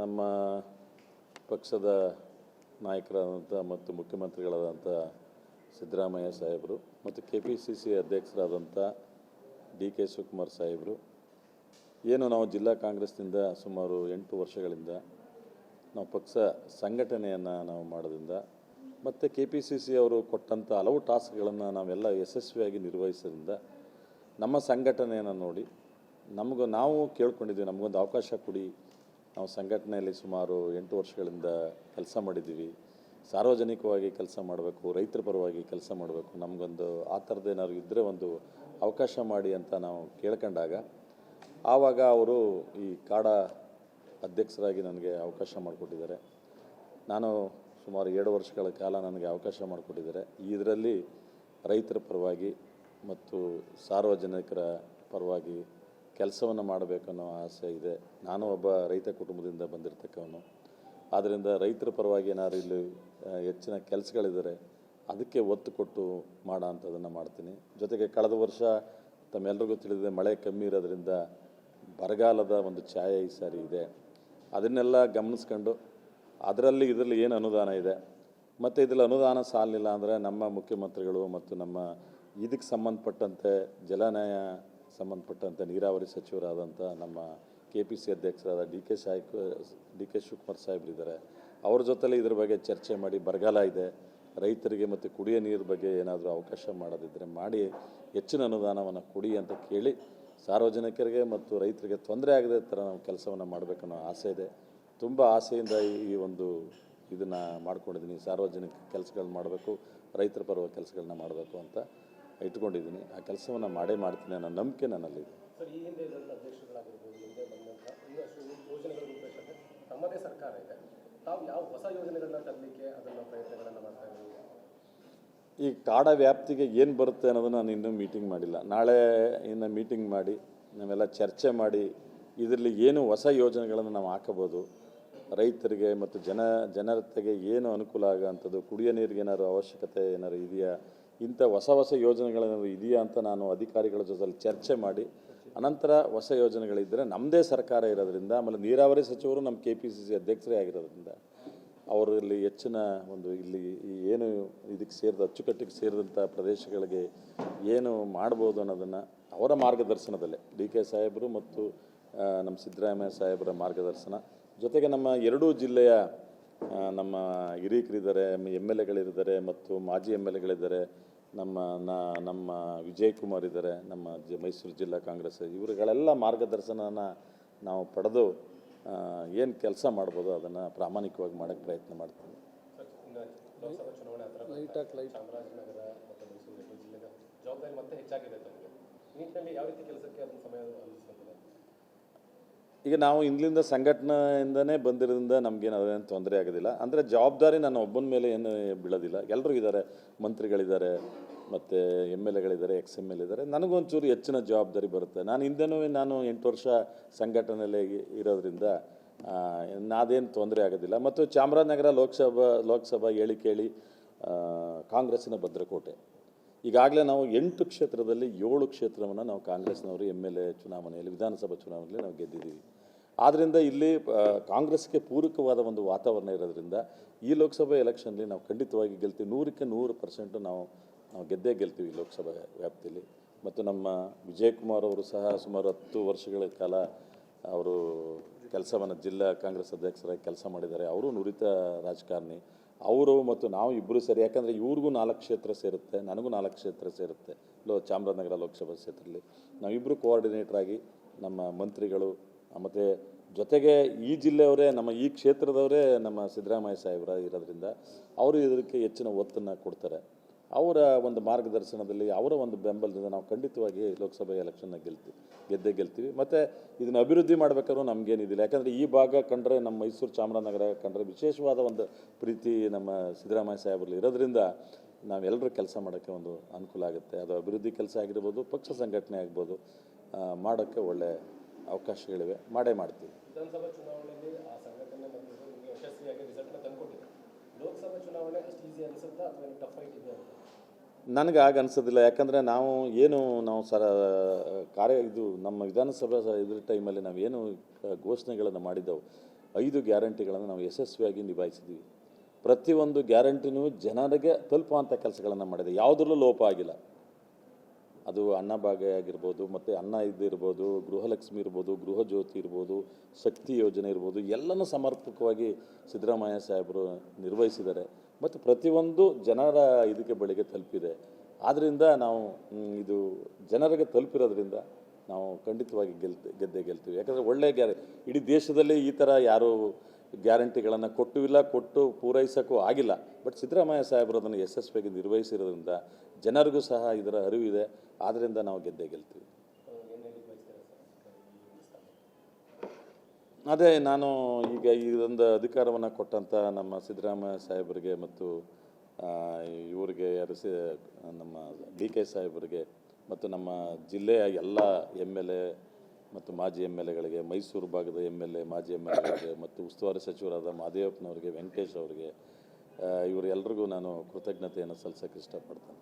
ನಮ್ಮ ಪಕ್ಷದ ನಾಯಕರಾದಂಥ ಮತ್ತು ಮುಖ್ಯಮಂತ್ರಿಗಳಾದಂಥ ಸಿದ್ದರಾಮಯ್ಯ ಸಾಹೇಬರು ಮತ್ತು ಕೆ ಪಿ ಸಿ ಸಿ ಅಧ್ಯಕ್ಷರಾದಂಥ ಡಿ ಕೆ ಶಿವಕುಮಾರ್ ಸಾಹೇಬರು. ಏನು ನಾವು ಜಿಲ್ಲಾ ಕಾಂಗ್ರೆಸ್ನಿಂದ ಸುಮಾರು ಎಂಟು ವರ್ಷಗಳಿಂದ ನಾವು ಪಕ್ಷ ಸಂಘಟನೆಯನ್ನು ನಾವು ಮಾಡೋದ್ರಿಂದ ಮತ್ತು ಕೆ ಪಿ ಸಿ ಸಿ ಅವರು ಕೊಟ್ಟಂಥ ಹಲವು ಟಾಸ್ಕ್ಗಳನ್ನು ನಾವೆಲ್ಲ ಯಶಸ್ವಿಯಾಗಿ ನಿರ್ವಹಿಸೋದ್ರಿಂದ ನಮ್ಮ ಸಂಘಟನೆಯನ್ನು ನೋಡಿ ನಮಗೂ ನಾವು ಕೇಳ್ಕೊಂಡಿದ್ದೀವಿ, ನಮಗೊಂದು ಅವಕಾಶ ಕೊಡಿ ನಾವು ಸಂಘಟನೆಯಲ್ಲಿ ಸುಮಾರು ಎಂಟು ವರ್ಷಗಳಿಂದ ಕೆಲಸ ಮಾಡಿದ್ದೀವಿ. ಸಾರ್ವಜನಿಕವಾಗಿ ಕೆಲಸ ಮಾಡಬೇಕು, ರೈತರ ಪರವಾಗಿ ಕೆಲಸ ಮಾಡಬೇಕು. ನಮಗೊಂದು ಆ ಥರದ್ದೇನಾದ್ರು ಇದ್ದರೆ ಒಂದು ಅವಕಾಶ ಮಾಡಿ ಅಂತ ನಾವು ಕೇಳ್ಕೊಂಡಾಗ, ಆವಾಗ ಅವರು ಈ ಕಾಡ ಅಧ್ಯಕ್ಷರಾಗಿ ನನಗೆ ಅವಕಾಶ ಮಾಡಿಕೊಟ್ಟಿದ್ದಾರೆ. ನಾನು ಸುಮಾರು ಎರಡು ವರ್ಷಗಳ ಕಾಲ ನನಗೆ ಅವಕಾಶ ಮಾಡಿಕೊಟ್ಟಿದ್ದಾರೆ. ಇದರಲ್ಲಿ ರೈತರ ಪರವಾಗಿ ಮತ್ತು ಸಾರ್ವಜನಿಕರ ಪರವಾಗಿ ಕೆಲಸವನ್ನು ಮಾಡಬೇಕನ್ನೋ ಆಸೆ ಇದೆ. ನಾನು ಒಬ್ಬ ರೈತ ಕುಟುಂಬದಿಂದ ಬಂದಿರತಕ್ಕವನು. ಆದ್ದರಿಂದ ರೈತರ ಪರವಾಗಿ ಏನಾದ್ರು ಇಲ್ಲಿ ಹೆಚ್ಚಿನ ಕೆಲಸಗಳಿದ್ದಾರೆ ಅದಕ್ಕೆ ಒತ್ತು ಕೊಟ್ಟು ಮಾಡೋ ಅಂಥದ್ದನ್ನು ಮಾಡ್ತೀನಿ. ಜೊತೆಗೆ ಕಳೆದ ವರ್ಷ ತಮ್ಮೆಲ್ಲರಿಗೂ ತಿಳಿದಿದೆ, ಮಳೆ ಕಮ್ಮಿ ಇರೋದ್ರಿಂದ ಬರಗಾಲದ ಒಂದು ಛಾಯೆ ಈ ಸಾರಿ ಇದೆ. ಅದನ್ನೆಲ್ಲ ಗಮನಿಸ್ಕೊಂಡು ಅದರಲ್ಲಿ ಇದರಲ್ಲಿ ಏನು ಅನುದಾನ ಇದೆ? ಮತ್ತು ಇದರಲ್ಲಿ ಅನುದಾನ ಸಾಲಿಲ್ಲ ಅಂದರೆ ನಮ್ಮ ಮುಖ್ಯಮಂತ್ರಿಗಳು ಮತ್ತು ನಮ್ಮ ಇದಕ್ಕೆ ಸಂಬಂಧಪಟ್ಟಂತೆ ಜಲನಯ ಸಂಬಂಧಪಟ್ಟಂತೆ ನೀರಾವರಿ ಸಚಿವರಾದಂಥ ನಮ್ಮ ಕೆ ಪಿ ಸಿ ಅಧ್ಯಕ್ಷರಾದ ಡಿ ಕೆ ಸಾಯ್ ಡಿ ಕೆ ಶಿವಕುಮಾರ್ ಸಾಹೇಬ್ರಿದ್ದಾರೆ ಅವ್ರ ಜೊತೆಲಿ ಇದ್ರ ಬಗ್ಗೆ ಚರ್ಚೆ ಮಾಡಿ ಬರಗಾಲ ಇದೆ. ರೈತರಿಗೆ ಮತ್ತು ಕುಡಿಯೋ ನೀರು ಬಗ್ಗೆ ಏನಾದರೂ ಅವಕಾಶ ಮಾಡೋದಿದ್ದರೆ ಮಾಡಿ, ಹೆಚ್ಚಿನ ಅನುದಾನವನ್ನು ಕೊಡಿ ಅಂತ ಕೇಳಿ ಸಾರ್ವಜನಿಕರಿಗೆ ಮತ್ತು ರೈತರಿಗೆ ತೊಂದರೆ ಆಗದೆ ಥರ ನಾವು ಕೆಲಸವನ್ನು ಮಾಡಬೇಕನ್ನೋ ಆಸೆ ಇದೆ. ತುಂಬ ಆಸೆಯಿಂದ ಈ ಒಂದು ಇದನ್ನು ಮಾಡ್ಕೊಂಡಿದ್ದೀನಿ ಸಾರ್ವಜನಿಕ ಕೆಲಸಗಳನ್ನ ಮಾಡಬೇಕು, ರೈತರ ಪರವಾಗಿ ಕೆಲಸಗಳನ್ನ ಮಾಡಬೇಕು ಅಂತ. ಇಟ್ಕೊಂಡಿದ್ದೀನಿ. ಆ ಕೆಲಸವನ್ನು ಮಾಡೇ ಮಾಡ್ತೀನಿ ಅನ್ನೋ ನಂಬಿಕೆ ನನ್ನಲ್ಲಿದೆ. ತಮ್ಮದೇ ಸರ್ಕಾರ ಇದೆ. ತಾವು ಯಾವ ಹೊಸ ಯೋಜನೆಗಳನ್ನ ತರಲಿಕ್ಕೆ ಅದನ್ನು ಪ್ರಯತ್ನಗಳನ್ನು ಮಾಡ್ತಾ ಇದ್ದೀವಿ ಈ ಕಾಡ ವ್ಯಾಪ್ತಿಗೆ ಏನು ಬರುತ್ತೆ ಅನ್ನೋದು ನಾನು ಇನ್ನೂ ಮೀಟಿಂಗ್ ಮಾಡಿಲ್ಲ. ನಾಳೆ ಇನ್ನು ಮೀಟಿಂಗ್ ಮಾಡಿ ನಾವೆಲ್ಲ ಚರ್ಚೆ ಮಾಡಿ ಇದರಲ್ಲಿ ಏನು ಹೊಸ ಯೋಜನೆಗಳನ್ನು ನಾವು ಹಾಕಬೋದು ರೈತರಿಗೆ ಮತ್ತು ಜನ ಜನತೆಗೆ ಏನು ಅನುಕೂಲ ಆಗೋಂಥದ್ದು ಕುಡಿಯೋ ನೀರಿಗೆ ಏನಾದ್ರು ಅವಶ್ಯಕತೆ ಏನಾದ್ರು ಇದೆಯಾ? ಇಂಥ ಹೊಸ ಹೊಸ ಯೋಜನೆಗಳೇನಾದರೂ ಇದೆಯಾ ಅಂತ ನಾನು ಅಧಿಕಾರಿಗಳ ಜೊತೆಲಿ ಚರ್ಚೆ ಮಾಡಿ, ಅನಂತರ ಹೊಸ ಯೋಜನೆಗಳಿದ್ದರೆ ನಮ್ಮದೇ ಸರ್ಕಾರ ಇರೋದ್ರಿಂದ, ಆಮೇಲೆ ನೀರಾವರಿ ಸಚಿವರು ನಮ್ಮ ಕೆ ಪಿ ಸಿ ಸಿ ಅಧ್ಯಕ್ಷರೇ ಆಗಿರೋದ್ರಿಂದ, ಅವರಲ್ಲಿ ಹೆಚ್ಚಿನ ಒಂದು ಇಲ್ಲಿ ಏನು ಇದಕ್ಕೆ ಸೇರಿದ, ಅಚ್ಚುಕಟ್ಟಿಗೆ ಸೇರಿದಂಥ ಪ್ರದೇಶಗಳಿಗೆ ಏನು ಮಾಡ್ಬೋದು ಅನ್ನೋದನ್ನು ಅವರ ಮಾರ್ಗದರ್ಶನದಲ್ಲೇ, ಡಿ ಕೆ ಸಾಹೇಬರು ಮತ್ತು ನಮ್ಮ ಸಿದ್ದರಾಮಯ್ಯ ಸಾಹೇಬರ ಮಾರ್ಗದರ್ಶನ. ಜೊತೆಗೆ ನಮ್ಮ ಎರಡೂ ಜಿಲ್ಲೆಯ ನಮ್ಮ ಹಿರೀಕರಿದ್ದಾರೆ, ಎಂ, ಎಲ್ ಎಗಳಿದ್ದಾರೆ ಮತ್ತು ಮಾಜಿ ಎಂ, ಎಲ್ ಎಗಳಿದ್ದಾರೆ ನಮ್ಮ ನ- ನಮ್ಮ ವಿಜಯ್ ಕುಮಾರ್ ಇದ್ದಾರೆ ನಮ್ಮ ಜ ಮೈಸೂರು ಜಿಲ್ಲಾ ಕಾಂಗ್ರೆಸ್ ಇವರುಗಳೆಲ್ಲ ಮಾರ್ಗದರ್ಶನನ ನಾವು ಪಡೆದು ಏನು ಕೆಲಸ ಮಾಡ್ಬೋದು ಅದನ್ನು ಪ್ರಾಮಾಣಿಕವಾಗಿ ಮಾಡೋಕ್ಕೆ ಪ್ರಯತ್ನ ಮಾಡ್ತೀವಿ. ಜವಾಬ್ದಾರಿ ಮತ್ತೆ ಹೆಚ್ಚಾಗಿದೆ ನಿಟ್ಟಿನಲ್ಲಿ ಯಾವ ರೀತಿ ಕೆಲಸಕ್ಕೆ ಅದನ್ನು ಸಮಯ ಈಗ ನಾವು ಇಂದ್ಲಿಂದ ಸಂಘಟನೆಯಿಂದನೇ ಬಂದಿರೋದ್ರಿಂದ ನಮಗೇನು ಅದೇನು ತೊಂದರೆ ಆಗೋದಿಲ್ಲ. ಅಂದರೆ ಜವಾಬ್ದಾರಿ ನಾನು ಒಬ್ಬನ ಮೇಲೆ ಏನು ಬೀಳೋದಿಲ್ಲ. ಎಲ್ಲರೂ ಇದ್ದಾರೆ ಮಂತ್ರಿಗಳಿದ್ದಾರೆ ಮತ್ತು ಎಂ ಎಲ್ ಎಗಳಿದ್ದಾರೆ ಎಕ್ಸ್ ಎಂ ಎಲ್ ಇದ್ದಾರೆ ನನಗೊಂಚೂರು ಹೆಚ್ಚಿನ ಜವಾಬ್ದಾರಿ ಬರುತ್ತೆ. ನಾನು ಹಿಂದೆನೂ ನಾನು ಎಂಟು ವರ್ಷ ಸಂಘಟನೆಯಲ್ಲಿ ಇರೋದ್ರಿಂದ ಆ, ಅದೇನು ತೊಂದರೆ ಆಗೋದಿಲ್ಲ. ಮತ್ತು ಚಾಮರಾಜನಗರ ಲೋಕಸಭಾ ಲೋಕಸಭಾ ಹೇಳಿ ಕೇಳಿ ಕಾಂಗ್ರೆಸ್ಸಿನ ಭದ್ರಕೋಟೆ. ಈಗಾಗಲೇ ನಾವು ಎಂಟು ಕ್ಷೇತ್ರದಲ್ಲಿ ಏಳು ಕ್ಷೇತ್ರವನ್ನು ನಾವು ಕಾಂಗ್ರೆಸ್ನವರು ಎಂ ಎಲ್ ಎ ಚುನಾವಣೆಯಲ್ಲಿ, ವಿಧಾನಸಭಾ ಚುನಾವಣೆಯಲ್ಲಿ ನಾವು ಗೆದ್ದಿದ್ದೀವಿ. ಆದ್ದರಿಂದ ಇಲ್ಲಿ ಕಾಂಗ್ರೆಸ್ಗೆ ಪೂರಕವಾದ ಒಂದು ವಾತಾವರಣ ಇರೋದ್ರಿಂದ ಈ ಲೋಕಸಭೆ ಎಲೆಕ್ಷನ್ಲಿ ನಾವು ಖಂಡಿತವಾಗಿ ಗೆಲ್ತೀವಿ. ನೂರಕ್ಕೆ ನೂರು ಪರ್ಸೆಂಟು ನಾವು ನಾವು ಗೆದ್ದೇ ಗೆಲ್ತೀವಿ ಈ ಲೋಕಸಭಾ ವ್ಯಾಪ್ತಿಯಲ್ಲಿ. ಮತ್ತು ನಮ್ಮ ವಿಜಯಕುಮಾರ್ ಅವರು ಸಹ ಸುಮಾರು ಹತ್ತು ವರ್ಷಗಳ ಕಾಲ ಅವರು ಕೆಲಸವನ್ನು ಜಿಲ್ಲಾ ಕಾಂಗ್ರೆಸ್ ಅಧ್ಯಕ್ಷರಾಗಿ ಕೆಲಸ ಮಾಡಿದ್ದಾರೆ. ಅವರು ನುರಿತ ರಾಜಕಾರಣಿ. ಅವರು ಮತ್ತು ನಾವು ಇಬ್ಬರು ಸರಿ, ಯಾಕಂದರೆ ಇವ್ರಿಗೂ ನಾಲ್ಕು ಕ್ಷೇತ್ರ ಸೇರುತ್ತೆ, ನನಗೂ ನಾಲ್ಕು ಕ್ಷೇತ್ರ ಸೇರುತ್ತೆ. ಲೋ, ಚಾಮರಾಜನಗರ ಲೋಕಸಭಾ ಕ್ಷೇತ್ರದಲ್ಲಿ. ನಾವಿಬ್ಬರು ಕೋಆರ್ಡಿನೇಟ್ರಾಗಿ ನಮ್ಮ ಮಂತ್ರಿಗಳು, ಮತ್ತು ಜೊತೆಗೆ ಈ ಜಿಲ್ಲೆಯವರೇ, ನಮ್ಮ ಈ ಕ್ಷೇತ್ರದವರೇ ನಮ್ಮ ಸಿದ್ದರಾಮಯ್ಯ ಸಾಹೇಬರ ಇರೋದ್ರಿಂದ, ಅವರು ಇದಕ್ಕೆ ಹೆಚ್ಚಿನ ಒತ್ತನ್ನು ಕೊಡ್ತಾರೆ. ಅವರ ಒಂದು ಮಾರ್ಗದರ್ಶನದಲ್ಲಿ, ಅವರ ಒಂದು ಬೆಂಬಲದಿಂದ ನಾವು ಖಂಡಿತವಾಗಿ ಲೋಕಸಭೆ ಎಲೆಕ್ಷನ್ನ ಗೆಲ್ತೀವಿ ಗೆದ್ದೇ ಗೆಲ್ತೀವಿ. ಮತ್ತು ಇದನ್ನು ಅಭಿವೃದ್ಧಿ ಮಾಡಬೇಕಾದ್ರೂ ನಮಗೇನಿದಿಲ್ಲ. ಯಾಕಂದರೆ ಈ ಭಾಗ ಕಂಡ್ರೆ ನಮ್ಮ ಮೈಸೂರು ಚಾಮರಾಜನಗರ ಕಂಡ್ರೆ ವಿಶೇಷವಾದ ಒಂದು ಪ್ರೀತಿ ನಮ್ಮ ಸಿದ್ದರಾಮಯ್ಯ ಸಾಹೇಬರಲ್ಲಿ ಇರೋದ್ರಿಂದ ನಾವೆಲ್ಲರೂ ಕೆಲಸ ಮಾಡೋಕ್ಕೆ ಒಂದು ಅನುಕೂಲ ಆಗುತ್ತೆ. ಅದು ಅಭಿವೃದ್ಧಿ ಕೆಲಸ ಆಗಿರ್ಬೋದು, ಪಕ್ಷ ಸಂಘಟನೆ ಆಗ್ಬೋದು ಮಾಡೋಕ್ಕೆ ಒಳ್ಳೆ ಅವಕಾಶಗಳಿವೆ. ಮಾಡೇ ಮಾಡ್ತೀವಿ ವಿಧಾನಸಭಾ ಚುನಾವಣೆಯಲ್ಲಿ ಆ ಸಂಘಟನೆ ಮತ್ತು ಇದು ನಿಮಗೆ ಯಶಸ್ವಿಯಾಗಿ ರಿಸಲ್ಟ್ನ ತಂದುಕೊಟ್ಟಿದೆ ಲೋಕಸಭಾ ಚುನಾವಣೆ ಅಷ್ಟು ನನಗೆ ಆಗ ಅನಿಸೋದಿಲ್ಲ. ಯಾಕಂದರೆ ನಾವು ಏನು ನಾವು ಸರ, ಕಾರ್ಯ ಇದು ನಮ್ಮ ವಿಧಾನಸಭಾ ಇದರ ಟೈಮಲ್ಲಿ ಏನು ಘೋಷಣೆಗಳನ್ನು ಮಾಡಿದ್ದೆವು, ಐದು ಗ್ಯಾರಂಟಿಗಳನ್ನು ನಾವು ಯಶಸ್ವಿಯಾಗಿ ನಿಭಾಯಿಸಿದ್ದೀವಿ ಪ್ರತಿಯೊಂದು ಗ್ಯಾರಂಟಿನೂ ಜನರಿಗೆ ತಲುಪುವಂಥ ಕೆಲಸಗಳನ್ನು ಮಾಡಿದೆ. ಯಾವುದರಲ್ಲೂ ಲೋಪ ಆಗಿಲ್ಲ. ಅದು ಅನ್ನಭಾಗ್ಯ ಆಗಿರ್ಬೋದು, ಮತ್ತು ಅನ್ನ ಇದ್ದಿರ್ಬೋದು ಗೃಹಲಕ್ಷ್ಮಿ ಇರ್ಬೋದು ಗೃಹ ಜ್ಯೋತಿ ಇರ್ಬೋದು, ಶಕ್ತಿ ಯೋಜನೆ ಇರ್ಬೋದು, ಎಲ್ಲನೂ ಸಮರ್ಪಕವಾಗಿ ಸಿದ್ದರಾಮಯ್ಯ ಸಾಹೇಬರು ನಿರ್ವಹಿಸಿದ್ದಾರೆ. ಮತ್ತು ಪ್ರತಿಯೊಂದು ಜನರ ಇದಕ್ಕೆ ಬಳಿಗೆ ತಲುಪಿದೆ. ಆದ್ದರಿಂದ ನಾವು ಇದು ಜನರಿಗೆ ತಲುಪಿರೋದ್ರಿಂದ ನಾವು ಖಂಡಿತವಾಗಿ ಗೆಲ್ತೆ ಗೆದ್ದೆ ಗೆಲ್ತೀವಿ. ಯಾಕಂದರೆ ಒಳ್ಳೆಯ ಗ್ಯಾರ, ಇಡೀ ದೇಶದಲ್ಲಿ ಈ ಥರ ಯಾರೂ ಗ್ಯಾರಂಟಿಗಳನ್ನು ಕೊಟ್ಟು ಇಲ್ಲ, ಕೊಟ್ಟು ಪೂರೈಸೋಕ್ಕೂ ಆಗಿಲ್ಲ. ಬಟ್ ಸಿದ್ದರಾಮಯ್ಯ ಸಾಹೇಬರು ಅದನ್ನು ಯಶಸ್ವಿಯಾಗಿ ನಿರ್ವಹಿಸಿರೋದ್ರಿಂದ ಜನರಿಗೂ ಸಹ ಇದರ ಅರಿವಿದೆ. ಆದ್ದರಿಂದ ನಾವು ಗೆದ್ದೆ ಗೆಲ್ತೀವಿ. ಅದೇ ನಾನು ಈಗ ಇದೊಂದು ಅಧಿಕಾರವನ್ನು ಕೊಟ್ಟಂಥ ನಮ್ಮ ಸಿದ್ದರಾಮಯ್ಯ ಸಾಹೇಬರಿಗೆ ಮತ್ತು ಇವರಿಗೆ ಯಾರು ಸಿ, ನಮ್ಮ ಡಿ ಕೆ ಸಾಹೇಬರಿಗೆ ಮತ್ತು ನಮ್ಮ ಜಿಲ್ಲೆಯ ಎಲ್ಲ ಎಂ ಎಲ್ ಎ ಮತ್ತು ಮಾಜಿ ಎಂ ಎಲ್ ಎಗಳಿಗೆ ಮೈಸೂರು ಭಾಗದ ಎಂ ಎಲ್ ಎ ಮಾಜಿ ಎಂ ಎಲ್ ಎಗಳಿಗೆ ಮತ್ತು ಉಸ್ತುವಾರಿ ಸಚಿವರಾದ ಮಹದೇವಪ್ಪನವರಿಗೆ ವೆಂಕಟೇಶ್ ಅವರಿಗೆ ಇವರೆಲ್ಲರಿಗೂ ನಾನು ಕೃತಜ್ಞತೆಯನ್ನು ಸಲ್ಲಿಸೋಕ್ಕೆ ಇಷ್ಟಪಡ್ತೇನೆ.